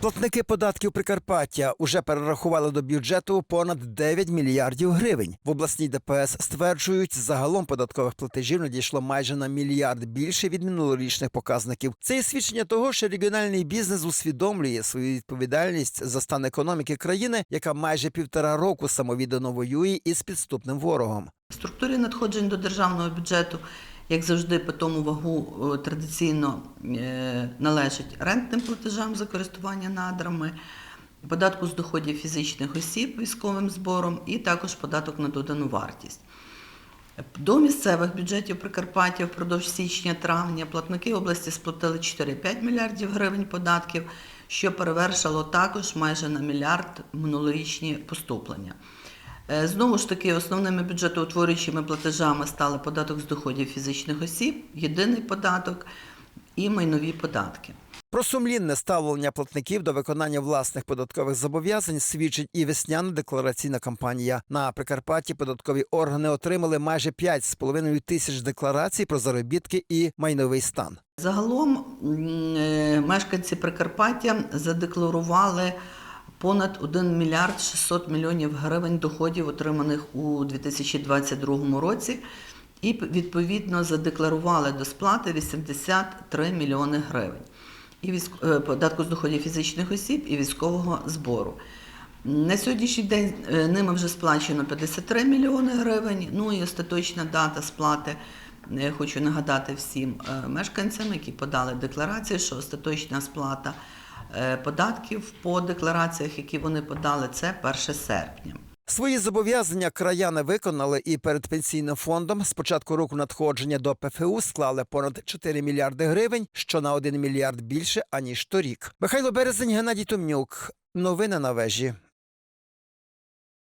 Платники податків Прикарпаття уже перерахували до бюджету понад 9 мільярдів гривень. В обласній ДПС стверджують, загалом податкових платежів надійшло майже на мільярд більше від минулорічних показників. Це є свідчення того, що регіональний бізнес усвідомлює свою відповідальність за стан економіки країни, яка майже півтора року самовіддано воює із підступним ворогом. В структурі надходжень до державного бюджету, як завжди, по тому вагу е, традиційно е, належить рентним платежам за користування надрами, податку з доходів фізичних осіб військовим збором і також податок на додану вартість. До місцевих бюджетів Прикарпаття впродовж січня-травня платники області сплатили 4-5 мільярдів гривень податків, що перевершило також майже на мільярд минулорічні поступлення. Е, Знову ж таки, основними бюджетоутворюючими платежами стали податок з доходів фізичних осіб, єдиний податок і майнові податки. Про сумлінне ставлення платників до виконання власних податкових зобов'язань свідчить і весняна деклараційна кампанія. На Прикарпатті податкові органи отримали майже 5,5 тисяч декларацій про заробітки і майновий стан. Загалом е, мешканці Прикарпаття задекларували понад 1 мільярд 600 мільйонів гривень доходів, отриманих у 2022 році, і відповідно задекларували до сплати 83 мільйони гривень і е, податку з доходів фізичних осіб і військового збору. На сьогоднішній день е, ними вже сплачено 53 мільйони гривень. Ну і остаточна дата сплати. е, Хочу нагадати всім мешканцям, які подали декларації, що остаточна сплата податків по деклараціях, які вони подали, це 1 серпня. Свої зобов'язання краяни виконали і перед пенсійним фондом. З початку року надходження до ПФУ склали понад 4 мільярди гривень, що на 1 мільярд більше аніж торік. Михайло Березень, Геннадій Томнюк. Новини на вежі.